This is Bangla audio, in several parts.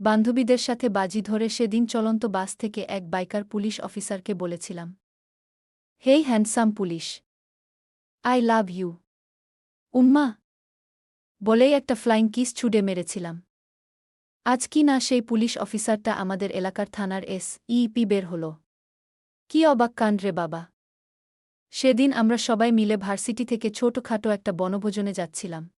বান্ধবীদের সাথে বাজি ধরে সেদিন চলন্ত বাস থেকে এক বাইকার পুলিশ অফিসারকে বলেছিলাম hey handsome police, I love you. উম্মা, বলেই একটা ফ্লাইং কিস ছুড়ে মেরেছিলাম। আজ কি না সেই পুলিশ অফিসারটা আমাদের এলাকার থানার এস ইপি বের হল। কি অবাক কাণ্ড রে বাবা। সেদিন আমরা সবাই মিলে ভার্সিটি থেকে ছোটখাটো একটা বনভোজনে যাচ্ছিলাম।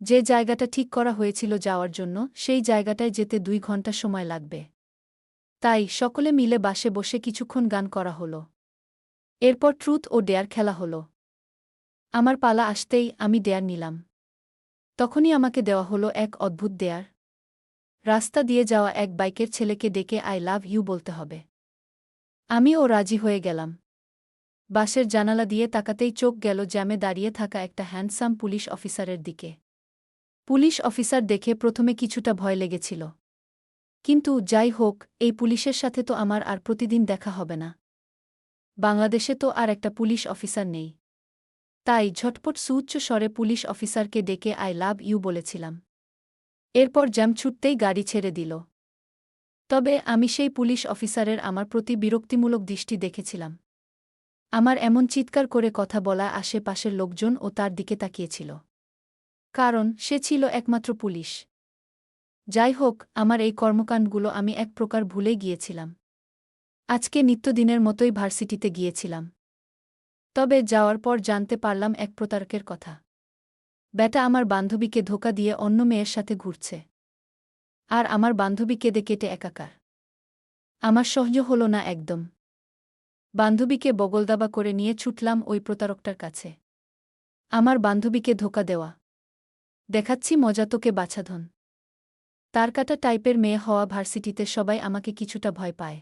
যে জায়গাটা ঠিক করা হয়েছিল যাওয়ার জন্য, সেই জায়গাটায় যেতে দুই ঘণ্টা সময় লাগবে। তাই সকলে মিলে বাসে বসে কিছুক্ষণ গান করা হল। এরপর ট্রুথ ও ডেয়ার খেলা হল। আমার পালা আসতেই আমি ডেয়ার নিলাম। তখনই আমাকে দেওয়া হলো এক অদ্ভুত দেয়ার রাস্তা দিয়ে যাওয়া এক বাইকের ছেলেকে ডেকে আই লাভ ইউ বলতে হবে। আমি ও রাজি হয়ে গেলাম। বাসের জানালা দিয়ে তাকাতেই চোখ গেল জ্যামে দাঁড়িয়ে থাকা একটা হ্যান্ডসাম পুলিশ অফিসারের দিকে। পুলিশ অফিসার দেখে প্রথমে কিছুটা ভয় লেগেছিল। কিন্তু যাই হোক, এই পুলিশের সাথে তো আমার আর প্রতিদিন দেখা হবে না। বাংলাদেশে তো আর একটা পুলিশ অফিসার নেই। তাই ঝটপট সুউচ্চ স্বরে পুলিশ অফিসারকে ডেকে আই লাভ ইউ বলেছিলাম। এরপর জ্যাম ছুটতেই গাড়ি ছেড়ে দিল। তবে আমি সেই পুলিশ অফিসারের আমার প্রতি বিরক্তিমূলক দৃষ্টি দেখেছিলাম। আমার এমন চিৎকার করে কথা বলা আশেপাশের লোকজন ও তার দিকে তাকিয়েছিল। কারণ সে ছিল একমাত্র পুলিশ। যাই হোক আমার এই কর্মকাণ্ডগুলো আমি এক প্রকার ভুলে গিয়েছিলাম। আজকে নিত্যদিনের মতোই ভার্সিটিতে গিয়েছিলাম। তবে যাওয়ার পর জানতে পারলাম এক প্রতারকের কথা। ব্যাটা আমার বান্ধবীকে ধোকা দিয়ে অন্য মেয়ের সাথে ঘুরছে। আর আমার বান্ধবী কেঁদে কেটে একাকার। আমার সহ্য হল না একদম। বান্ধবীকে বগলদাবা করে নিয়ে ছুটলাম ওই প্রতারকটার কাছে। আমার বান্ধবীকে ধোকা দেওয়া। দেখাচ্ছি মজা তোকে, বাছাধন। তার কাটা টাইপের মেয়ে হওয়া ভার্সিটিতে সবাই আমাকে কিছুটা ভয় পায়।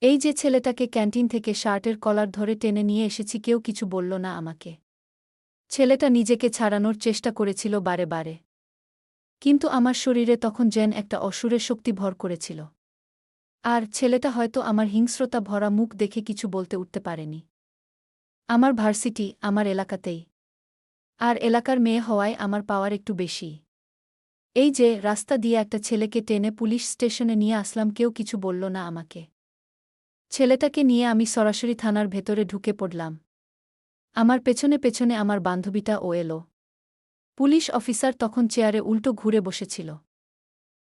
এই যে ছেলেটাকে ক্যান্টিন থেকে শার্টের কলার ধরে টেনে নিয়ে এসেছি, কেউ কিছু বলল না আমাকে। ছেলেটা নিজেকে ছাড়ানোর চেষ্টা করেছিল বারে বারে। কিন্তু আমার শরীরে তখন যেন একটা অসুরের শক্তি ভর করেছিল। আর ছেলেটা হয়তো আমার হিংস্রতা ভরা মুখ দেখে কিছু বলতে উঠতে পারেনি। আমার ভার্সিটি আমার এলাকাতেই। আর এলাকার মেয়ে হওয়ায় আমার পাওয়ার একটু বেশি। এই যে, রাস্তা দিয়ে একটা ছেলেকে টেনে পুলিশ স্টেশনে নিয়ে আসলাম, কেউ কিছু বলল না আমাকে। ছেলেটাকে নিয়ে আমি সরাসরি থানার ভেতরে ঢুকে পড়লাম। আমার পেছনে পেছনে আমার বান্ধবীটা ও এলো। পুলিশ অফিসার তখন চেয়ারে উল্টো ঘুরে বসেছিল।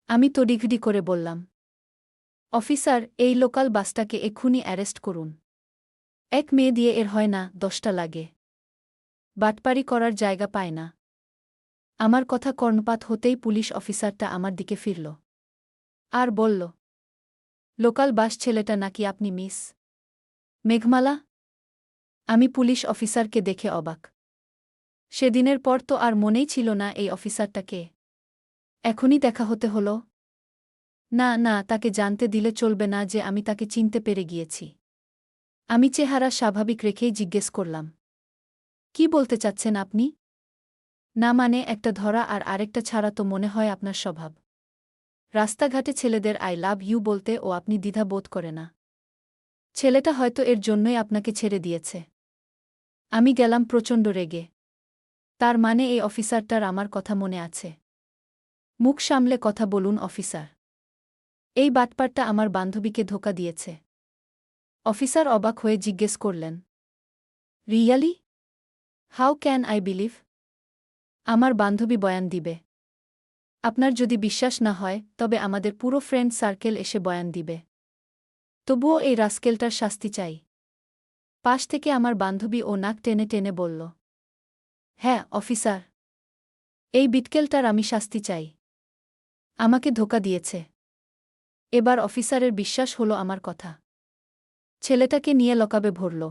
আমি তড়িঘড়ি করে বললাম, অফিসার, এই লোকাল বাসটাকে এক্ষুনি অ্যারেস্ট করুন। এক মেয়ে দিয়ে এর হয় না, দশটা লাগে। বাটপারি করার জায়গা পায় না। আমার কথা কর্ণপাত হতেই পুলিশ অফিসারটা আমার দিকে ফিরল। আর বলল, লোকাল বাস ছেলেটা নাকি আপনি, মিস? মেঘমালা? আমি পুলিশ অফিসারকে দেখে অবাক। সেদিনের পর তো আর মনেই ছিল না এই অফিসারটাকে এখনই দেখা হতে হল। না না, তাকে জানতে দিলে চলবে না যে আমি তাকে চিনতে পেরে গিয়েছি। আমি চেহারা স্বাভাবিক রেখেই জিজ্ঞেস করলাম কি বলতে চাচ্ছেন আপনি? না মানে একটা ধরা আর আরেকটা ছাড়া তো মনে হয় আপনার স্বভাব। রাস্তাঘাটে ছেলেদের আই লাভ ইউ বলতে ও আপনি দ্বিধা বোধ করে না। ছেলেটা হয়তো এর জন্যই আপনাকে ছেড়ে দিয়েছে। আমি গেলাম প্রচণ্ড রেগে। তার মানে এই অফিসারটার আমার কথা মনে আছে। মুখ সামলে কথা বলুন অফিসার। এই বাটপারটা আমার বান্ধবীকে ধোকা দিয়েছে। অফিসার অবাক হয়ে জিজ্ঞেস করলেন, really? How can I believe আমার বান্ধবী বয়ান দিবে। আপনার যদি বিশ্বাস না হয়, তবে আমাদের পুরো ফ্রেন্ড সার্কেল এসে বয়ান দিবে। তবুও এই রাস্কেলটার শাস্তি চাই। পাশ থেকে আমার বান্ধবী ও নাক টেনে টেনে বলল হ্যাঁ অফিসার এই বিটকেলটার আমি শাস্তি চাই। আমাকে ধোকা দিয়েছে। এবার অফিসারের বিশ্বাস হলো আমার কথা। ছেলেটাকে নিয়ে লকাবে ভরল।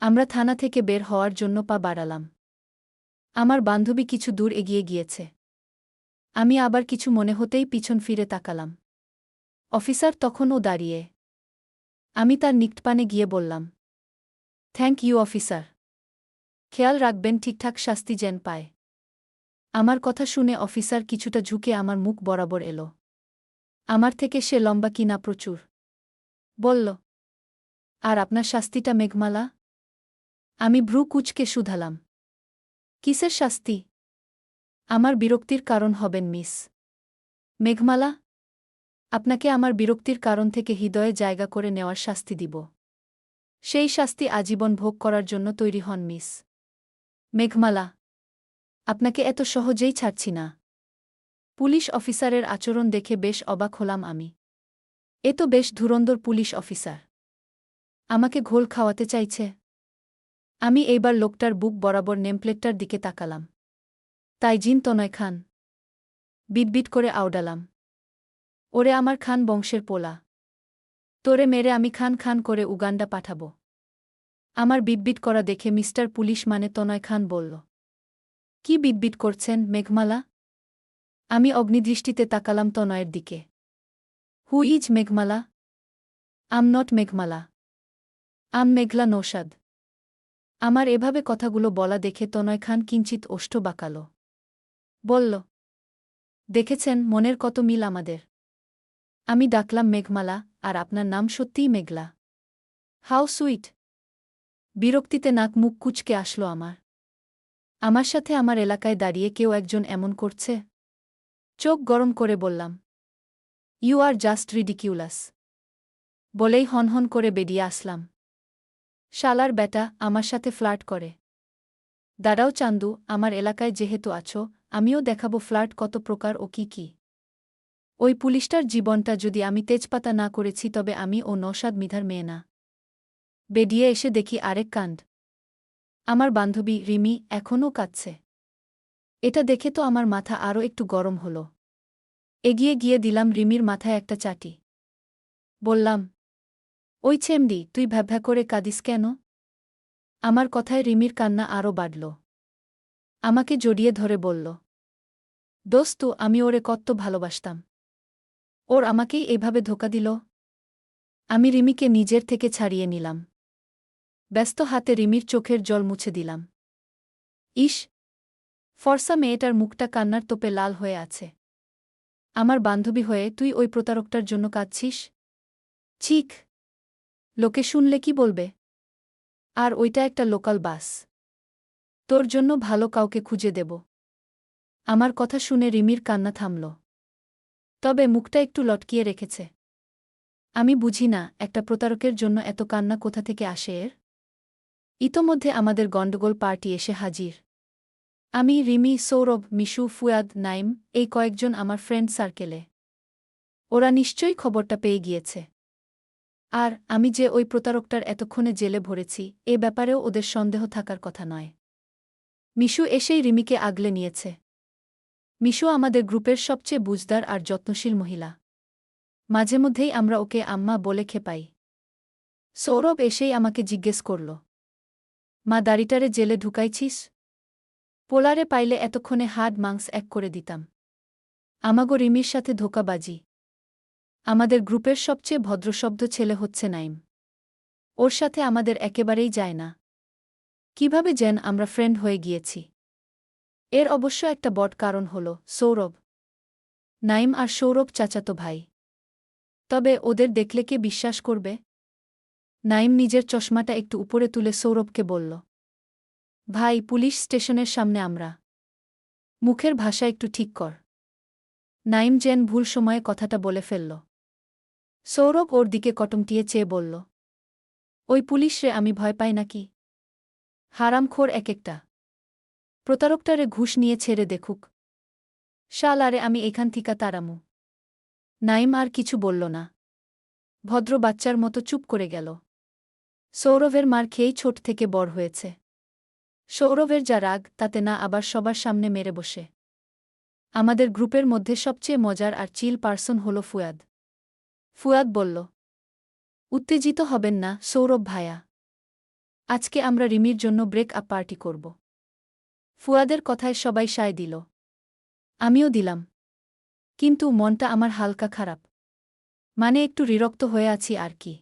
আমরা থানা থেকে বের হওয়ার জন্য পা বাড়ালাম। আমার বান্ধবী কিছু দূর এগিয়ে গিয়েছে। আমি আবার কিছু মনে হতেই পিছন ফিরে তাকালাম। অফিসার তখনও দাঁড়িয়ে। আমি তার নিকটপানে গিয়ে বললাম থ্যাংক ইউ অফিসার খেয়াল রাখবেন ঠিকঠাক শাস্তি যেন পায়। আমার কথা শুনে অফিসার কিছুটা ঝুঁকে আমার মুখ বরাবর এলো। আমার থেকে সে লম্বা কিনা প্রচুর। বলল, আর আপনার শাস্তিটা মেঘমালা? আমি ভ্রু কুচকে শুধালাম। কিসের শাস্তি? আমার বিরক্তির কারণ হবেন, মিস। মেঘমালা, আপনাকে আমার বিরক্তির কারণ থেকে হৃদয়ে জায়গা করে নেওয়ার শাস্তি দিব। সেই শাস্তি আজীবন ভোগ করার জন্য তৈরি হন, মিস। মেঘমালা, আপনাকে এত সহজেই ছাড়ছি না। পুলিশ অফিসারের আচরণ দেখে বেশ অবাক হলাম আমি। এ তো বেশ ধুরন্দর পুলিশ অফিসার। আমাকে ঘোল খাওয়াতে চাইছে। আমি এইবার লোকটার বুক বরাবর নেমপ্লেটটার দিকে তাকালাম। তাই জিন তনয় খান। বিটবিট করে আওডালাম ওরে আমার খান বংশের পোলা। তোরে মেরে আমি খান খান করে উগান্ডা পাঠাব। আমার বিটবিট করা দেখে মিস্টার পুলিশ মানে তনয় খান বলল, কি বিটবিট করছেন, মেঘমালা? আমি অগ্নিদৃষ্টিতে তাকালাম তনয়ের দিকে। Who is Meghmala? I'm not Meghmala. I'm Meghla Nousad আমার এভাবে কথাগুলো বলা দেখে তনয় খান কিঞ্চিত ওষ্ঠ বাঁকাল। বলল, দেখেছেন, মনের কত মিল আমাদের। আমি ডাকলাম মেঘমালা, আর আপনার নাম সত্যিই মেঘলা। How sweet. বিরক্তিতে নাক মুখ কুচকে আসলো আমার। আমার সাথে আমার এলাকায় দাঁড়িয়ে কেউ একজন এমন করছে? চোখ গরম করে বললাম ইউ আর জাস্ট রিডিকিউলাস বলেই হনহন করে বেরিয়ে আসলাম। শালার বেটা আমার সাথে ফ্লার্ট করে। দাঁড়াও চান্দু, আমার এলাকায় যেহেতু আছো, আমিও দেখাবো ফ্লার্ট কত প্রকার ও কি কি। ওই পুলিশটার জীবনটা যদি আমি তেজপাতা না করেছি তবে আমি ও নৌসাদ মিধার মেয়ে না। বেডিয়ে এসে দেখি আরেক কাণ্ড। আমার বান্ধবী রিমি এখনও কাঁদছে। এটা দেখে তো আমার মাথা আরও একটু গরম হল। এগিয়ে গিয়ে দিলাম রিমির মাথায় একটা চাটি। বললাম ওই চেমডি, তুই ভ্যাভ্যা করে কাঁদিস কেন? আমার কথায় রিমির কান্না আরও বাড়ল। আমাকে জড়িয়ে ধরে বলল, দোস্তু, আমি ওরে কত ভালোবাসতাম। ওর আমাকেই এভাবে ধোকা দিল। আমি রিমিকে নিজের থেকে ছাড়িয়ে নিলাম। ব্যস্ত হাতে রিমির চোখের জল মুছে দিলাম। ইস, ফর্সা মেয়েটার মুখটা কান্নার তোপে লাল হয়ে আছে। আমার বান্ধবী হয়ে তুই ওই প্রতারকটার জন্য কাঁদছিস? ঠিক লোকে শুনলে কি বলবে? আর ওইটা একটা লোকাল বাস। তোর জন্য ভালো কাউকে খুঁজে দেব। আমার কথা শুনে রিমির কান্না থামল। তবে মুখটা একটু লটকিয়ে রেখেছে। আমি বুঝি না, একটা প্রতারকের জন্য এত কান্না কোথা থেকে আসে এর? ইতোমধ্যে আমাদের গণ্ডগোল পার্টি এসে হাজির। আমি, রিমি, সৌরভ, মিশু, ফুয়াদ, নাইম, এই কয়েকজন আমার ফ্রেন্ড সার্কেলে। ওরা নিশ্চয়ই খবরটা পেয়ে গিয়েছে। আর আমি যে ওই প্রতারকটার এতক্ষণে জেলে ভরেছি, এ ব্যাপারেও ওদের সন্দেহ থাকার কথা নয়। মিশু এসেই রিমিকে আগলে নিয়েছে। মিশু আমাদের গ্রুপের সবচেয়ে বুঝদার আর যত্নশীল মহিলা। মাঝে মধ্যেই আমরা ওকে আম্মা বলে খেপাই। সৌরভ এসেই আমাকে জিজ্ঞেস করল, মা, দাড়িটারে জেলে ঢুকাইছিস? পোলারে পাইলে এতক্ষণে হাড, মাংস এক করে দিতাম। আমাগো রিমির সাথে ধোকাবাজি। আমাদের গ্রুপের সবচেয়ে ভদ্রশব্দ ছেলে হচ্ছে নাইম। ওর সাথে আমাদের একেবারেই যায় না। কীভাবে যেন আমরা ফ্রেন্ড হয়ে গিয়েছি। এর অবশ্য একটা বট কারণ হল সৌরভ। নাইম আর সৌরভ চাচাতো ভাই। তবে ওদের দেখলে কে বিশ্বাস করবে? নাইম নিজের চশমাটা একটু উপরে তুলে সৌরভকে বলল, ভাই, পুলিশ স্টেশনের সামনে আমরা। মুখের ভাষা একটু ঠিক কর। নাইম যেন ভুল সময়ে কথাটা বলে ফেলল। সৌরভ ওর দিকে কটমটিয়ে চেয়ে বলল, ওই পুলিশরে আমি ভয় পাই নাকি? হারামখোর এক একটা প্রতারকটারে ঘুষ নিয়ে ছেড়ে দেখুক। শাল আরে আমি এখান থিকা তারামু। নাইম আর কিছু বলল না। ভদ্র বাচ্চার মতো চুপ করে গেল। সৌরভের মার খেয়েই ছোট থেকে বড় হয়েছে। সৌরভের যা রাগ, তাতে না আবার সবার সামনে মেরে বসে। আমাদের গ্রুপের মধ্যে সবচেয়ে মজার আর চিল পার্সন হল ফুয়াদ। ফুয়াদ বলল, উত্তেজিত হবেন না, সৌরভ ভায়া। আজকে আমরা রিমির জন্য ব্রেক আপ পার্টি করব। ফুয়াদের কথায় সবাই সায় দিল। আমিও দিলাম। কিন্তু মনটা আমার হালকা খারাপ। মানে একটু বিরক্ত হয়ে আছি আর কি।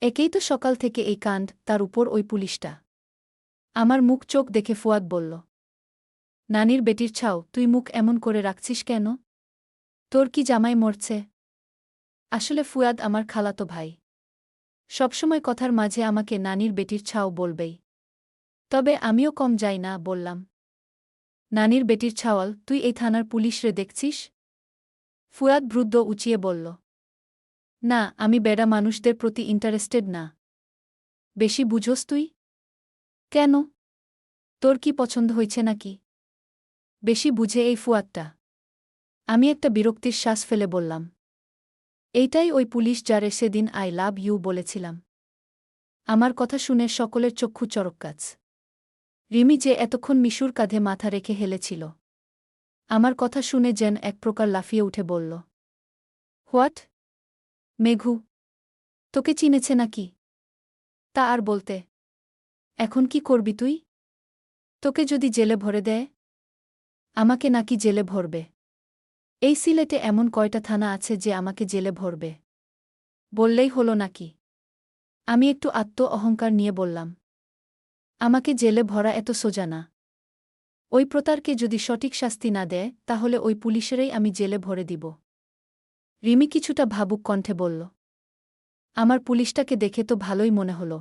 একেই তো সকাল থেকে এই কাণ্ড, তার উপর ওই পুলিশটা। আমার মুখ চোখ দেখে ফুয়াদ বলল, নানির বেটির ছাও, তুই মুখ এমন করে রাখছিস কেন? তোর কি জামাই মরছে? আসলে ফুয়াদ আমার খালাতো ভাই। সবসময় কথার মাঝে আমাকে নানির বেটির ছাও বলবেই। তবে আমিও কম যাই না, বললাম। নানির বেটির ছাওয়াল, তুই এই থানার পুলিশ রে দেখছিস? ফুয়াদ ব্রুদ্ধ উঁচিয়ে বলল। না, আমি বেড়া মানুষদের প্রতি ইন্টারেস্টেড না। বেশি বুঝোস তুই? কেন? তোর কি পছন্দ হয়েছে নাকি? বেশি বুঝে এই ফুয়াদটা। আমি একটা বিরক্তির শ্বাস ফেলে বললাম। এইটাই ওই পুলিশ যারে সেদিন আই লাভ ইউ বলেছিলাম। আমার কথা শুনে সকলের চক্ষু চরককাজ রিমি যে এতক্ষণ মিশুর কাঁধে মাথা রেখে হেলেছিল। আমার কথা শুনে যেন এক প্রকার লাফিয়ে উঠে বলল, হোয়াট? মেঘু, তোকে চিনেছে নাকি? তা আর বলতে, এখন কি করবি তুই? তোকে যদি জেলে ভরে দেয়, আমাকে নাকি জেলে ভরবে। এই সিলেটে এমন কয়টা থানা আছে যে আমাকে জেলে ভরবে? বললেই হলো নাকি? আমি একটু আত্ম অহংকার নিয়ে বললাম। আমাকে জেলে ভরা এত সোজা না। ওই প্রতারকে যদি সঠিক শাস্তি না দেয়, তাহলে ওই পুলিশেরই আমি জেলে ভরে দিব। রিমি কিছুটা ভাবুক কণ্ঠে বলল, আমার পুলিশটাকে দেখে তো ভালোই মনে হল।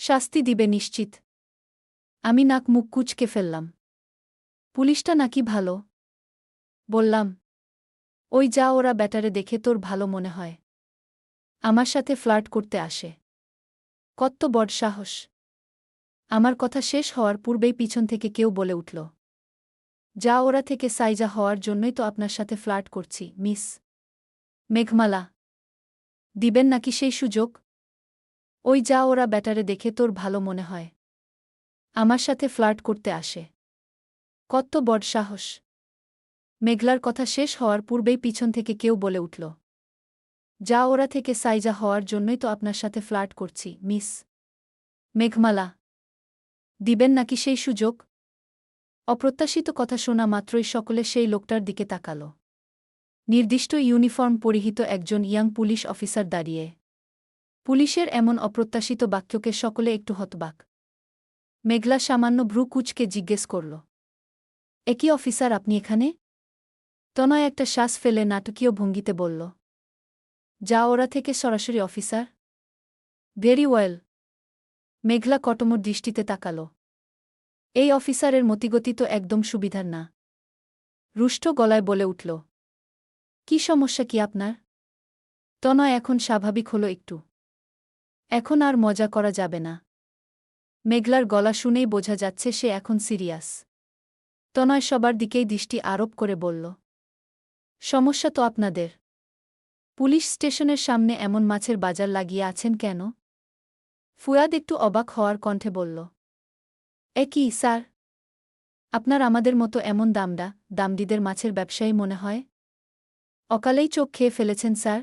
শাস্তি দিবে নিশ্চিত। আমি নাক মুখ কুচকে ফেললাম। পুলিশটা নাকি ভালো বললাম, ওই যা ওরা ব্যাটারে দেখে তোর ভালো মনে হয়। আমার সাথে ফ্লার্ট করতে আসে। কত্ত বড় সাহস। আমার কথা শেষ হওয়ার পূর্বেই পিছন থেকে কেউ বলে উঠল, যা ওরা থেকে সাইজা হওয়ার জন্যই তো আপনার সাথে ফ্লার্ট করছি, মিস। মেঘমালা, দিবেন নাকি সেই সুযোগ? ওই যা ওরা ব্যাটারে দেখে তোর ভালো মনে হয়। আমার সাথে ফ্লার্ট করতে আসে। কত্ত বড় সাহস। মেঘলার কথা শেষ হওয়ার পূর্বেই পিছন থেকে কেউ বলে উঠল, যা ওরা থেকে সাইজা হওয়ার জন্যই তো আপনার সাথে ফ্লার্ট করছি, মিস। মেঘমালা, দিবেন নাকি সেই সুযোগ? অপ্রত্যাশিত কথা শোনা মাত্রই সকলে সেই লোকটার দিকে তাকাল। নির্দিষ্ট ইউনিফর্ম পরিহিত একজন ইয়াং পুলিশ অফিসার দাঁড়িয়ে। পুলিশের এমন অপ্রত্যাশিত বাক্যকে সকলে একটু হতবাক। মেঘলা সামান্য ভ্রু কুচকে জিজ্ঞেস করল একই অফিসার, আপনি এখানে? তনয় একটা শ্বাস ফেলে নাটকীয় ভঙ্গিতে বলল, যা ওরা থেকে সরাসরি, অফিসার। ভেরি ওয়েল মেঘলা কটমর দৃষ্টিতে তাকাল। এই অফিসারের মতিগতি তো একদম সুবিধার না রুষ্ট গলায় বলে উঠল, কি সমস্যা কি আপনার তনয় এখন স্বাভাবিক হল একটু। এখন আর মজা করা যাবে না মেঘলার গলা শুনেই বোঝা যাচ্ছে সে এখন সিরিয়াস। তনয় সবার দিকেই দৃষ্টি আরোপ করে বলল সমস্যা তো আপনাদের। পুলিশ স্টেশনের সামনে এমন মাছের বাজার লাগিয়ে আছেন কেন? ফুয়াদ একটু অবাক হওয়ার কণ্ঠে বলল, এ কি, স্যার? আপনার আমাদের মতো এমন দামডা দামডিদের মাছের ব্যবসায়ী মনে হয়? অকালেই চোখ খেয়ে ফেলেছেন, স্যার।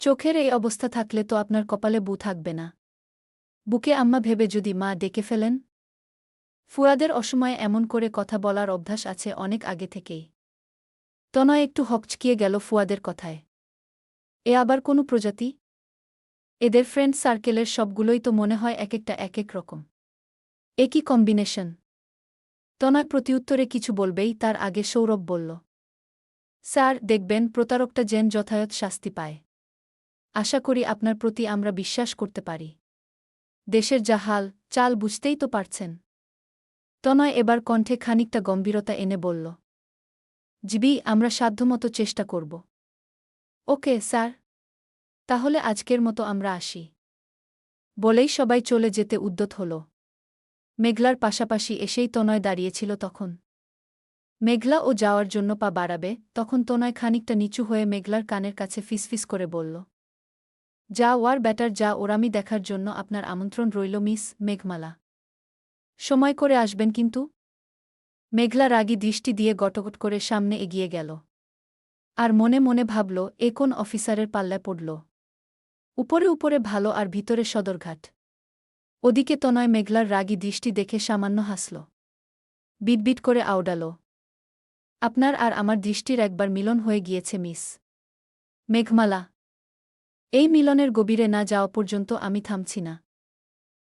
চোখের এই অবস্থা থাকলে তো আপনার কপালে বু থাকবে না। বুকে আম্মা ভেবে যদি মা ডেকে ফেলেন? ফুয়াদের অসময়ে এমন করে কথা বলার অভ্যাস আছে অনেক আগে থেকেই। তনয় একটু হকচকিয়ে গেল ফুয়াদের কথায়। এ আবার কোনো প্রজাতি? এদের ফ্রেন্ড সার্কেলের সবগুলোই তো মনে হয় এক একটা এক এক রকম একই কম্বিনেশন? তনয় প্রতিউত্তরে কিছু বলবেই তার আগে সৌরভ বলল, স্যার, দেখবেন প্রতারকটা যেন যথাযথ শাস্তি পায়। আশা করি আপনার প্রতি আমরা বিশ্বাস করতে পারি। দেশের যা হাল, চাল বুঝতেই তো পারছেন। তনয় এবার কণ্ঠে খানিকটা গম্ভীরতা এনে বলল জিবি, আমরা সাধ্যমতো চেষ্টা করব। Okay, sir. তাহলে আজকের মতো আমরা আসি। বলেই সবাই চলে যেতে উদ্যত হল। মেঘলার পাশাপাশি এসেই তনয় দাঁড়িয়েছিল তখন। মেঘলা ও যাওয়ার জন্য পা বাড়াবে, তখন তনয় খানিকটা নিচু হয়ে মেঘলার কানের কাছে ফিসফিস করে বলল, যা ওয়ার ব্যাটার, যা ওরামি দেখার জন্য আপনার আমন্ত্রণ রইল, মিস মেঘমালা। সময় করে আসবেন কিন্তু? মেঘলা রাগী দৃষ্টি দিয়ে গটগট করে সামনে এগিয়ে গেল। আর মনে মনে ভাবল, এ কোন অফিসারের পাল্লায় পড়ল? উপরে উপরে ভালো আর ভিতরে সদরঘাট। ওদিকে তনয় মেঘলার রাগী দৃষ্টি দেখে সামান্য হাসল। বিটবিট করে আওডাল। আপনার আর আমার দৃষ্টির একবার মিলন হয়ে গিয়েছে, মিস। মেঘমালা। এই মিলনের গভীরে না যাওয়া পর্যন্ত আমি থামছি না।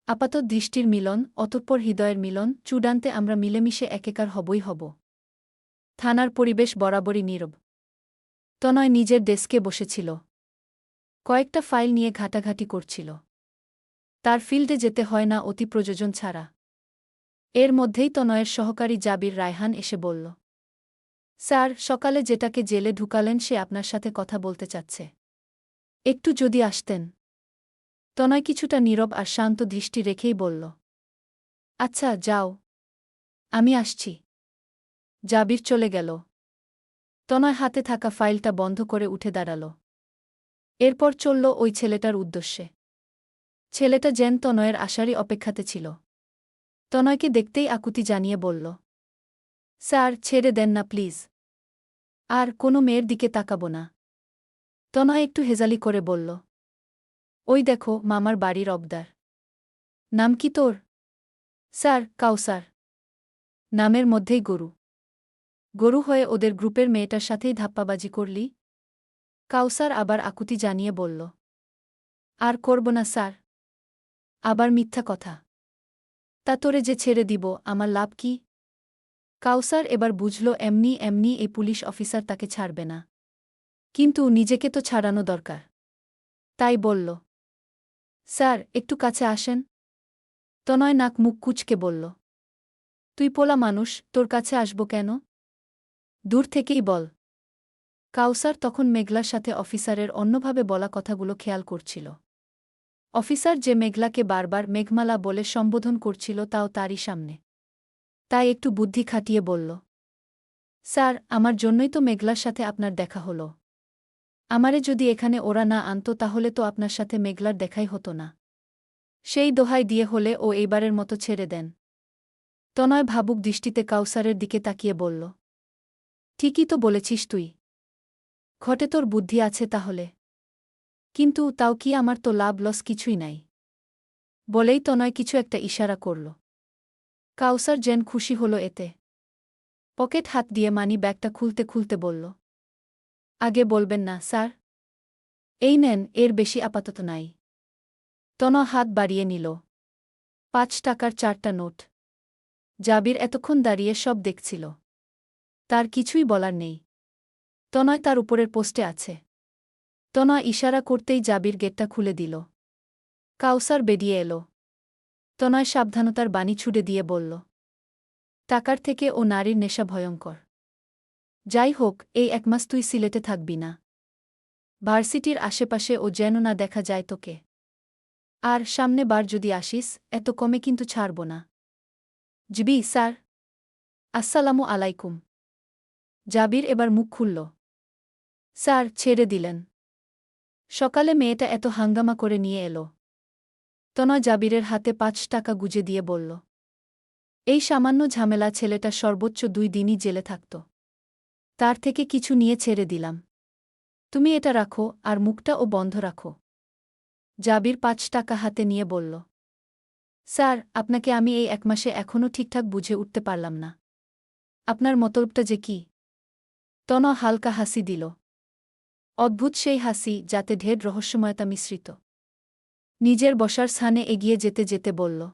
আপাতত দৃষ্টির মিলন, অতঃপর হৃদয়ের মিলন, চূড়ান্তে আমরা মিলেমিশে একেকার হবই হব। থানার পরিবেশ বরাবরই নীরব। তনয় নিজের ডেস্কে বসেছিল। কয়েকটা ফাইল নিয়ে ঘাটাঘাটি করছিল। তার ফিল্ডে যেতে হয় না অতি প্রযোজন ছাড়া। এর মধ্যেই তনয়ের সহকারী জাবির রায়হান এসে বলল, স্যার, সকালে যেটাকে জেলে ঢুকালেন সে আপনার সাথে কথা বলতে চাচ্ছে। একটু যদি আসতেন। তনয় কিছুটা নীরব আর শান্ত দৃষ্টি রেখেই বলল আচ্ছা যাও। আমি আসছি। জাবির চলে গেল। তনয় হাতে থাকা ফাইলটা বন্ধ করে উঠে দাঁড়াল। এরপর চলল ওই ছেলেটার উদ্দেশ্যে। ছেলেটা যেন তনয়ের আশারই অপেক্ষাতে ছিল। তনয়কে দেখতেই আকুতি জানিয়ে বলল, স্যার, ছেড়ে দেন না, প্লিজ। আর কোনো মেয়ের দিকে তাকাবো না। তনয় একটু হেজালি করে বলল ওই দেখো, মামার বাড়ির অবদার। নাম কি তোর? স্যার, কাউসার। নামের মধ্যেই গরু। গরু হয়ে ওদের গ্রুপের মেয়েটার সাথেই ধাপ্পাবাজি করলি? কাউসার আবার আকুতি জানিয়ে বলল, আর করব না, স্যার। আবার মিথ্যা কথা। তা তোরে যে ছেড়ে দিব, আমার লাভ কি? কাউসার এবার বুঝল, এমনি এমনি এই পুলিশ অফিসার তাকে ছাড়বে না। কিন্তু নিজেকে তো ছাড়ানো দরকার। তাই বলল স্যার, একটু কাছে আসেন। তনয় নাক মুখ কুচকে বলল, তুই পোলা মানুষ, তোর কাছে আসব কেন? দূর থেকেই বল। কাউসার তখন মেঘলার সাথে অফিসারের অন্যভাবে বলা কথাগুলো খেয়াল করছিল। অফিসার যে মেঘলাকে বারবার মেঘমালা বলে সম্বোধন করছিল তাও তারই সামনে। তাই একটু বুদ্ধি খাটিয়ে বলল, স্যার, আমার জন্যই তো মেঘলার সাথে আপনার দেখা হলো। আমারে যদি এখানে ওরা না আনত তাহলে তো আপনার সাথে মেঘলার দেখাই হতো না। সেই দোহাই দিয়ে হলে ও এইবারের মতো ছেড়ে দেন। তনয় ভাবুক দৃষ্টিতে কাউসারের দিকে তাকিয়ে বলল, ঠিকই তো বলেছিস তুই। ঘটে তোর বুদ্ধি আছে তাহলে। কিন্তু তাও কি আমার তো লাভ লস কিছুই নাই? বলেই তনয় কিছু একটা ইশারা করল। কাউসার জেন খুশি হল এতে। পকেট হাত দিয়ে মানি ব্যাগটা খুলতে খুলতে বলল আগে বলবেন না, স্যার। এই নেন, এর বেশি আপাতত নাই। তন হাত বাড়িয়ে নিল। পাঁচ টাকার চারটা নোট। জাবির এতক্ষণ দাঁড়িয়ে সব দেখছিল। তার কিছুই বলার নেই। তনয় তার উপরের পোস্টে আছে। তনয় ইশারা করতেই জাবির গেটটা খুলে দিল। কাউসার বেরিয়ে এলো। তনয় সাবধানতার বাণী ছুড়ে দিয়ে বলল, টাকার থেকে ও নারীর নেশা ভয়ঙ্কর। যাই হোক এই একমাস তুই সিলেটে থাকবি না। ভার্সিটির আশেপাশে ও যেন না দেখা যায় তোকে। আর সামনে বার যদি আসিস, এত কমে কিন্তু ছাড়ব না। জিবি স্যার। আসসালামু আলাইকুম। জাবির এবার মুখ খুলল। স্যার, ছেড়ে দিলেন। সকালে মেয়েটা এত হাঙ্গামা করে নিয়ে এলো। তনয় জাবিরের হাতে পাঁচ টাকা গুজে দিয়ে বলল, এই সামান্য ঝামেলা ছেলেটা সর্বোচ্চ দুই দিনই জেলে থাকত। তার থেকে কিছু নিয়ে ছেড়ে দিলাম। তুমি এটা রাখো আর মুখটা ও বন্ধ রাখো। জাবির পাঁচ টাকা হাতে নিয়ে বলল, স্যার, আপনাকে আমি এই এক মাসে এখনও ঠিকঠাক বুঝে উঠতে পারলাম না। আপনার মতলবটা যে কি? তন হালকা হাসি দিল। অদ্ভুত সেই হাসি যাতে ঢের রহস্যময়তা মিশ্রিত। নিজের বসার স্থানে এগিয়ে যেতে যেতে বলল,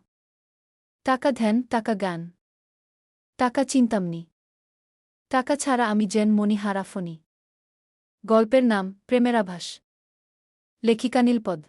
টাকা ধ্যান, টাকা গান টাকা চিন্তামনি। টাকা ছাড়া আমি জেন মনি হারাফনি গল্পের নাম প্রেমেরাভাস লেখিকা নীলপদ।